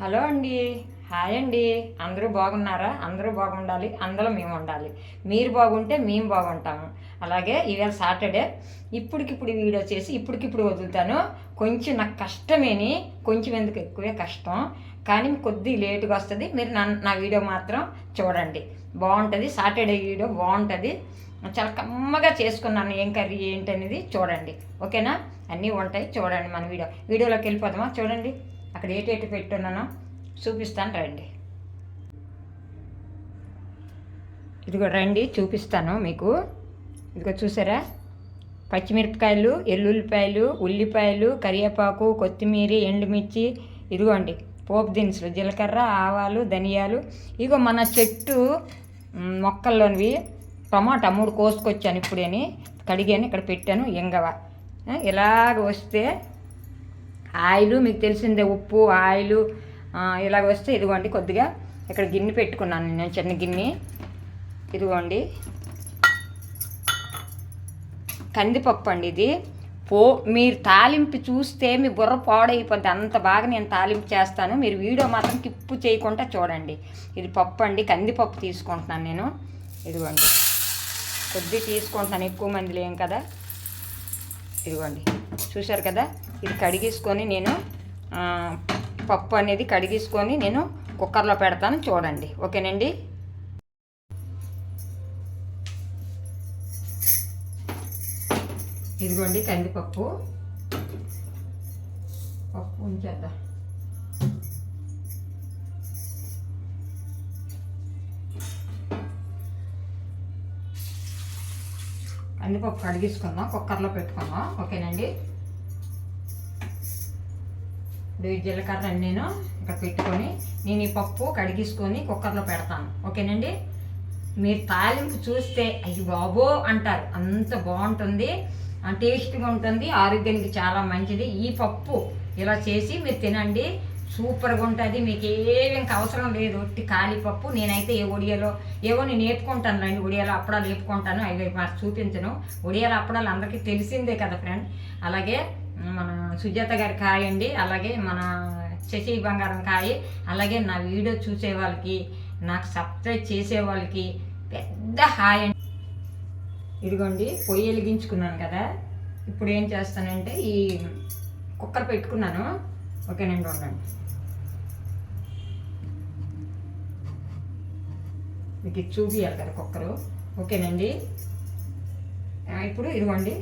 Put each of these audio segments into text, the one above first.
Hello అండి. Hi అండి. అందరూ బాగున్నారా? అందరూ బాగుండాలి. అందులో మేము ఉండాలి. మీరు బాగుంటే మేము బాగుంటాము. అలాగే ఈవేళ సాటర్డే. ఇప్పటికిప్పుడు వీడియో చేసి ఇప్పటికిప్పుడు వదులుతాను. కొంచెం నాకు కష్టమేని. కొంచెం ఎందుకు ఎక్కువే కష్టం. కానీ కొద్ది లేటుగా వస్తుంది. మీరు నా నా వీడియో మాత్రం చూడండి. బాగుంటుంది. సాటర్డే వీడియో బాగుంటుంది. చాలా కమ్మగా చేసుకున్నాను. ఏం కర్రీ ఏంటి అనేది చూడండి. ఓకేనా? అన్నీ ఉంటాయి. చూడండి మన వీడియో. వీడియోలోకి వెళ్ళిపోదామా? చూడండి. అక్కడ ఏటేటి పెట్టున్నానో చూపిస్తాను రండి. ఇదిగో రండి చూపిస్తాను మీకు. ఇదిగో చూసారా? పచ్చిమిరపకాయలు ఎల్లుల్లిపాయలు ఉల్లిపాయలు కరివేపాకు కొత్తిమీర ఎండుమిర్చి. ఇదిగోండి పోపు దినుసులు జీలకర్ర ఆవాలు ధనియాలు. ఇగో మన చెట్టు మొక్కల్లోనివి. టమాటా మూడు కోసుకొచ్చాను ఇప్పుడేని. కడిగాను ఇక్కడ పెట్టాను ఎంగవ. ఇలాగ వస్తే ఆయిల్ మీకు తెలిసిందే ఉప్పు ఆయిల్ ఇలాగ వస్తే ఇదిగోండి కొద్దిగా ఇక్కడ గిన్నె పెట్టుకున్నాను నేను చిన్న గిన్నె. ఇదిగోండి. కందిపప్పు అండి ఇది. పో మీరు తాలింపు చూస్తే మీ బుర్ర పాడైపోద్ది. అంత బాగా నేను తాలింపు చేస్తాను. మీరు వీడియో మాత్రం కిప్పు చేయకుండా చూడండి. ఇది పప్పు అండి కందిపప్పు తీసుకుంటున్నాను నేను. ఇదిగోండి. కొద్ది తీసుకుంటున్నాను ఎక్కువ మంది లేం కదా. ఇదిగోండి. చూశారు కదా? ఇది కడిగేసుకొని నేను పప్పు అనేది కడిగేసుకొని నేను కుక్కర్లో పెడతాను చూడండి. ఓకేనండి? ఇదిగోండి కందిపప్పు. పప్పు ఉంచేద్దాం. కందిపప్పు కడిగించుకుందాం కుక్కర్లో పెట్టుకుందాం. ఓకేనండి? ఇప్పుడు ఈ జీలకర్ర నేను ఇక్కడ పెట్టుకొని నేను ఈ పప్పు కడిగించుకొని కుక్కర్లో పెడతాను. ఓకేనండి? మీరు తాలింపు చూస్తే అయ్యి బాబో అంటారు. అంత బాగుంటుంది. టేస్ట్గా ఉంటుంది. ఆరోగ్యానికి చాలా మంచిది. ఈ పప్పు ఇలా చేసి మీరు తినండి. సూపర్గా ఉంటుంది. మీకు ఏమి ఇంకా అవసరం లేదు. ఒట్టి ఖాళీ నేనైతే ఏ ఒడియాలో ఏవో నేను వేపుకుంటాను రండి ఒడియాలో అప్పడాలు వేపుకుంటాను అవి మాకు చూపించను. ఒడియాల అప్పడాలు అందరికీ తెలిసిందే కదా ఫ్రెండ్. అలాగే మన సుజాత గారి కాయ అండి. అలాగే మన శశి బంగారం కాయ. అలాగే నా వీడియో చూసే వాళ్ళకి నాకు సబ్స్క్రైబ్ చేసే వాళ్ళకి పెద్ద హాయ్ అండి. ఇదిగోండి పొయ్యి వెలిగించుకున్నాను కదా. ఇప్పుడు ఏం చేస్తానంటే ఈ కుక్కర్ పెట్టుకున్నాను. ఓకేనండి ఉండండి. మీకు ఇది చూపియాలి కదా కుక్కరు. ఓకేనండి? ఇప్పుడు ఇదిగోండి.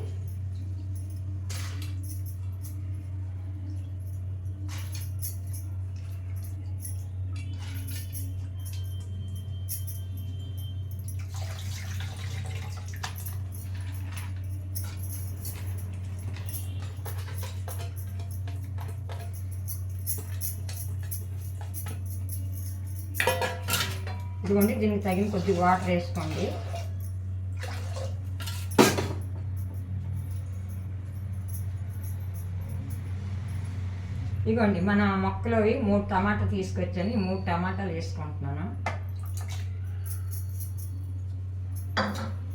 ఇదిగోండి దీనికి తగిన కొద్ది వాటర్ వేసుకోండి. ఇదిగోండి మన మొక్కలో మూడు టమాటా తీసుకొచ్చాను. ఈ మూడు టమాటాలు వేసుకుంటున్నాను.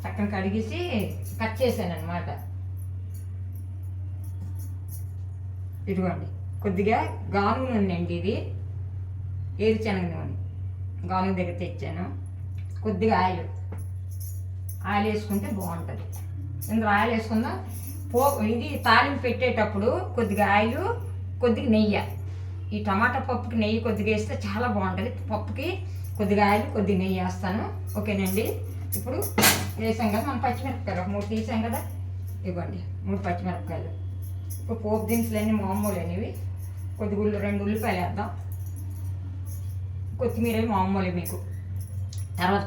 చక్కని కడిగేసి కట్ చేశాను అనమాట ఇదిగోండి కొద్దిగా గాను నూనె అండి ఇది. ఏరుశనగ నూనె. గాను దగ్గర తెచ్చాను. కొద్దిగా ఆయిల్. ఆయిల్ వేసుకుంటే బాగుంటుంది. ఇందులో ఆయిల్ వేసుకుందాం? పో ఇది తాలింపు పెట్టేటప్పుడు కొద్దిగా ఆయిల్ కొద్దిగా నెయ్యి. ఈ టమాటా పప్పుకి నెయ్యి కొద్దిగా వేస్తే చాలా బాగుంటుంది. పప్పుకి కొద్దిగా ఆయిల్ కొద్దిగా నెయ్యి వేస్తాను. ఓకేనండి? ఇప్పుడు వేసాం కదా మనం పచ్చిమిరపకాయలు ఒక మూడు తీసాం కదా? ఇవ్వండి మూడు పచ్చిమిరపకాయలు. ఇప్పుడు పోపు దినుసులు అన్నీ మామూలు అనేవి కొద్దిగా రెండు ఉల్లిపాయలు వేద్దాం. కొత్తిమీర మామూలు మీకు. తర్వాత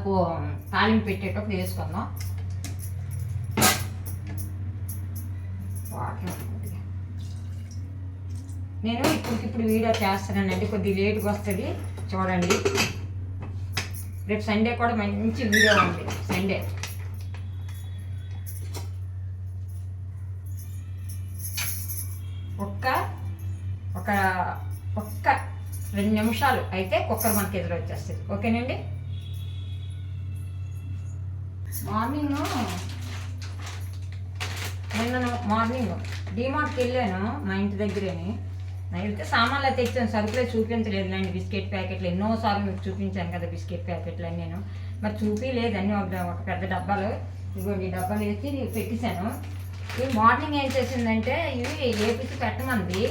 తాలింపు పెట్టేటప్పుడు వేసుకుందాం. నేను ఇప్పుడు ఇప్పుడు వీడియో చేస్తానండి కొద్దిగా లేట్గా వస్తుంది. చూడండి. రేపు సండే కూడా మంచి వీడియో ఉంది. సండే. ఒక్క ఒక రెండు నిమిషాలు అయితే కుక్కర్ మనకి ఎదురు వచ్చేస్తుంది. ఓకేనండి? మార్నింగ్ నిన్న మార్నింగ్ డిమార్ట్కి వెళ్ళాను మా ఇంటి దగ్గరేని. అయితే సామాన్లు తెచ్చాను. సరుకులే చూపించలేదులేండి. బిస్కెట్ ప్యాకెట్లు ఎన్నోసార్లు మీకు చూపించాను కదా బిస్కెట్ ప్యాకెట్లు అని నేను. మరి చూపించలేదు అన్నీ ఒక ఒక పెద్ద డబ్బాలు. ఇదిగోండి ఈ డబ్బాలు వేసి పెట్టేశాను. ఈ మార్నింగ్ ఏం చేసిందంటే ఇవి ఏపీసీ పెట్టమంది.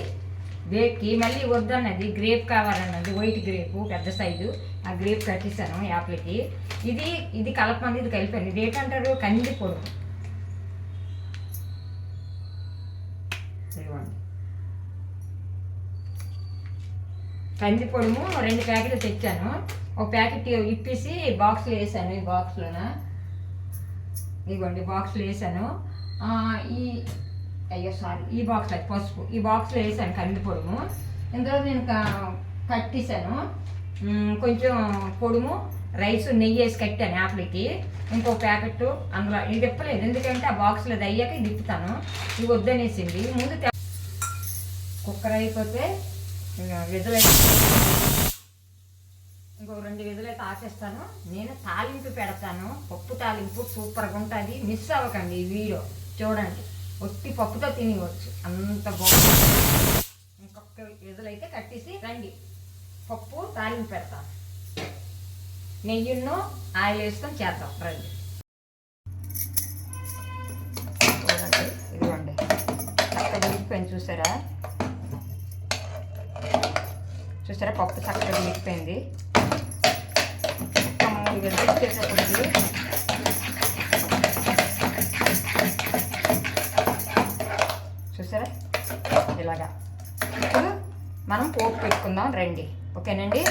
గ్రేప్కి మళ్ళీ వద్దన్నది గ్రేప్ కావాలన్నది వైట్ గ్రేపు పెద్ద సైజు ఆ గ్రేప్ కట్టేశాను యాప్లకి ఇది ఇది కలపమంది ఇది కలిపాను ఇది ఏంటంటారు కంది పొడుగు కంది పొడుము రెండు ప్యాకెట్లు తెచ్చాను. ఒక ప్యాకెట్ ఇప్పేసి బాక్స్లో వేసాను ఈ బాక్స్లోన ఇదిగోండి బాక్స్లో వేసాను. ఈ అయ్యో సారీ ఈ బాక్స్ అయితే పసుపు. ఈ బాక్స్లో వేసాను కంది పొడుము ఇందులో నేను కట్టేశాను. కొంచెం పొడుము రైస్ నెయ్యి వేసి కట్టాను యాప్లకి. ఇంకో ప్యాకెట్ అందులో. ఇది తిప్పలేదు. ఎందుకంటే ఆ బాక్స్లో అది అయ్యాక ఇది తిప్పుతాను. ఇది వద్దనేసింది. ముందు కుక్కర్ అయిపోతే విధులైతే ఇంకో రెండు విధులైతే ఆసేస్తాను ఆశిస్తాను నేను తాలింపు పెడతాను. పప్పు తాలింపు సూపర్గా ఉంటుంది. మిస్ అవ్వకండి ఈ వీడియో. చూడండి. ఒట్టి పప్పుతో తినవచ్చు అంత బాగుంటుంది. ఇంకొక విధులు అయితే కట్టేసి రండి. పప్పు తాలింపు పెడతాం నెయ్యిను ఆయిల్ వేసుకొని చేద్దాం. రండి. ఇదిగోండి చక్కగా చూసారా? చూసారా? పప్పు చక్కగా ఉడికిపోయింది ఒక చేసేటప్పుడు చూసారా? ఇలాగా. ఇప్పుడు మనం పోపు పెట్టుకుందాం రండి. ఓకేనండి?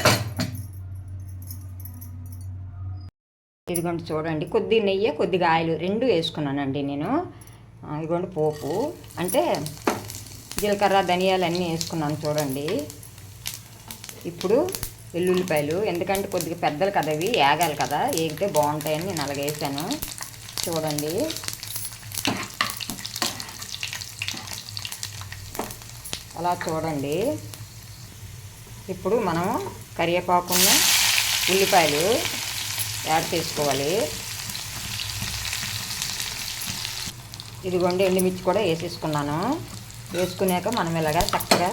ఇదిగోండి చూడండి కొద్ది నెయ్యి కొద్దిగా ఆయిల్ రెండు వేసుకున్నానండి నేను. ఇదిగోండి పోపు. అంటే జీలకర్ర ధనియాలు అన్నీ వేసుకున్నాను చూడండి. ఇప్పుడు వెల్లుల్లిపాయలు ఎందుకంటే కొద్దిగా పెద్దలు కదా అవి ఏగాలి కదా ఏగితే బాగుంటాయని నేను అలాగేసాను చూడండి. అలా చూడండి. ఇప్పుడు మనం కరివేపాకున్న ఉల్లిపాయలు యాడ్ చేసుకోవాలి. ఇదిగోండి ఎండుమిర్చి కూడా వేసేసుకున్నాను. వేసుకున్నాక మనం ఇలాగా చక్కగా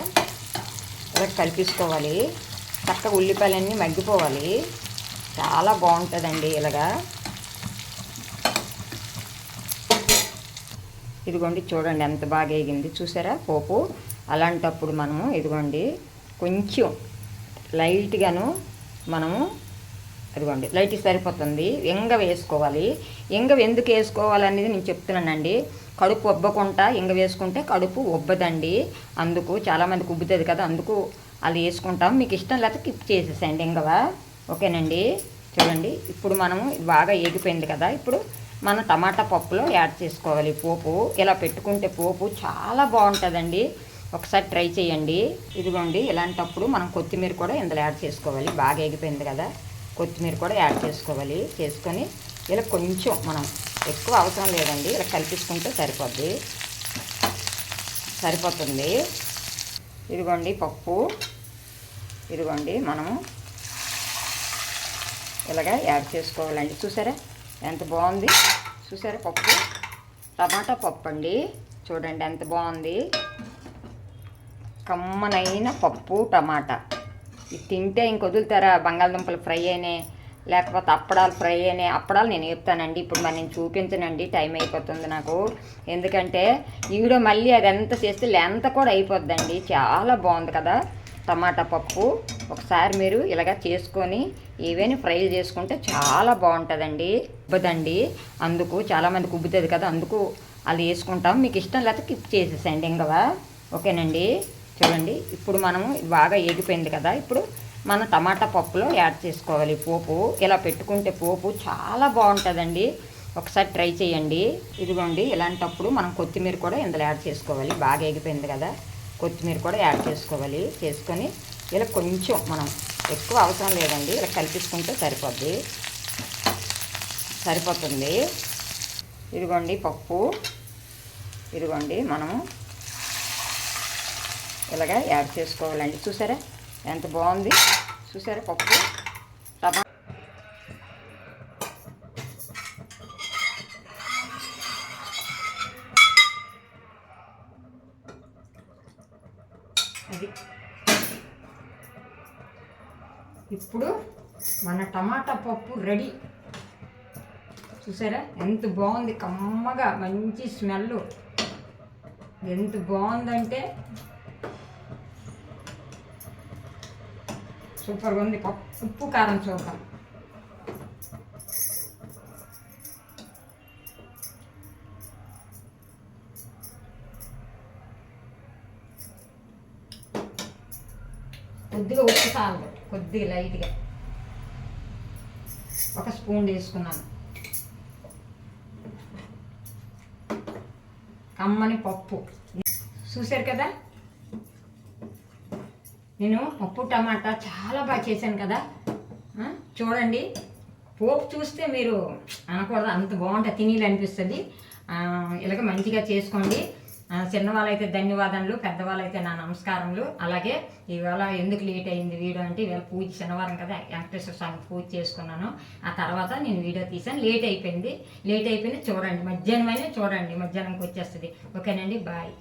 ఇలా కలిపేసుకోవాలి. చక్కగా ఉల్లిపాయలన్నీ మగ్గిపోవాలి. చాలా బాగుంటుందండి ఇలాగా. ఇదిగోండి చూడండి ఎంత బాగా వేగింది. చూసారా? పోపు అలాంటప్పుడు మనము ఇదిగోండి కొంచెం లైట్గాను మనము అదిగోండి లైట్ సరిపోతుంది. ఇంగ వేసుకోవాలి. ఇంగ ఎందుకు వేసుకోవాలనేది నేను చెప్తున్నానండి. కడుపు ఉబ్బకుండా ఇంగ వేసుకుంటే కడుపు ఉబ్బదండి అందుకు చాలామందికి ఉబ్బుతుంది కదా అందుకు అది వేసుకుంటాం. మీకు ఇష్టం లేకపోతే కిప్ చేసేసేయండి ఇంగవ ఓకేనండి. చూడండి ఇప్పుడు మనము బాగా ఏగిపోయింది కదా ఇప్పుడు మన టమాటా పప్పులో యాడ్ చేసుకోవాలి. పోపు ఇలా పెట్టుకుంటే పోపు చాలా బాగుంటుందండి. ఒకసారి ట్రై చేయండి. ఇదిగోండి ఇలాంటప్పుడు మనం కొత్తిమీర కూడా ఇందులో యాడ్ చేసుకోవాలి. బాగా ఎగిపోయింది కదా కొత్తిమీర కూడా యాడ్ చేసుకోవాలి. చేసుకొని ఇలా కొంచెం మనం ఎక్కువ అవసరం లేదండి ఇలా కలిపించుకుంటే సరిపోద్ది. సరిపోతుంది. ఇదిగోండి పప్పు. ఇదిగోండి మనము ఇలాగా యాడ్ చేసుకోవాలండి. చూసారా ఎంత బాగుంది? చూసారా పప్పు? టమాటా పప్పు అండి. చూడండి ఎంత బాగుంది. కమ్మనైన పప్పు టమాటా. ఇది తింటే ఇంకొదులుతారా? బంగాళదుంపలు ఫ్రై అయినాయి లేకపోతే అప్పడాలు ఫ్రై అయినాయి అప్పడాలు నేను చెప్తానండి. ఇప్పుడు మరి నేను చూపించనండి టైం అయిపోతుంది నాకు. ఎందుకంటే ఈవిడ మళ్ళీ అది ఎంత చేస్తే లెంత కూడా అయిపోద్దండి. చాలా బాగుంది కదా టమాటా పప్పు. ఒకసారి మీరు ఇలాగ చేసుకొని ఏవైనా ఫ్రై చేసుకుంటే చాలా బాగుంటుందండి. ఉబ్బదండి అందుకు చాలామందికి ఉబ్బుతుంది కదా అందుకు అది వేసుకుంటాం. మీకు ఇష్టం లేకపోతే కిప్ చేసేసండి ఇంకవా ఓకేనండి? చూడండి ఇప్పుడు మనము బాగా ఏగిపోయింది కదా ఇప్పుడు మన టమాటా పప్పులో యాడ్ చేసుకోవాలి. పోపు ఇలా పెట్టుకుంటే పోపు చాలా బాగుంటుందండి. ఒకసారి ట్రై చేయండి. ఇదిగోండి ఇలాంటప్పుడు మనం కొత్తిమీర కూడా ఇందులో యాడ్ చేసుకోవాలి. బాగా ఏగిపోయింది కదా కొత్తిమీర కూడా యాడ్ చేసుకోవాలి. చేసుకొని ఇలా కొంచెం మనం ఎక్కువ అవసరం లేదండి. ఇలా కలిపించుకుంటే సరిపోద్ది. సరిపోతుంది. ఇదిగోండి పప్పు. ఇదిగోండి మనము ఇలాగా యాడ్ చేసుకోవాలండి. చూసారా? ఎంత బాగుంది? చూసారా? పప్పు టమా అది. ఇప్పుడు మన టమాటా పప్పు రెడీ. చూసారా? ఎంత బాగుంది. కమ్మగా మంచి స్మెల్ ఎంత బాగుందంటే సూపర్గా ఉంది. పప్పు ఉప్పు కారం చూద్దాం. కొద్దిగా ఉప్పు చాలు కొద్దిగా లైట్గా. ఒక స్పూన్ వేసుకున్నాను. కమ్మని పప్పు. చూశారు కదా? నేను పప్పు టమాటా చాలా బాగా చేశాను కదా. చూడండి. పోపు చూస్తే మీరు అనకూడదు అంత బాగుంటుంది తినేది అనిపిస్తుంది ఇలాగ మంచిగా చేసుకోండి. చిన్నవాళ్ళైతే ధన్యవాదాలు పెద్దవాళ్ళైతే నా నమస్కారములు. అలాగే ఇవాళ ఎందుకు లేట్ అయింది వీడియో అంటే ఇవాళ పూజ శనివారం కదా వెంకటేశ్వర స్వామి పూజ చేసుకున్నాను. ఆ తర్వాత నేను వీడియో తీసాను లేట్ అయిపోయింది. లేట్ అయిపోయింది చూడండి. మధ్యాహ్నం అయినా చూడండి. మధ్యాహ్నంకి వచ్చేస్తుంది. ఓకేనండి బాయ్.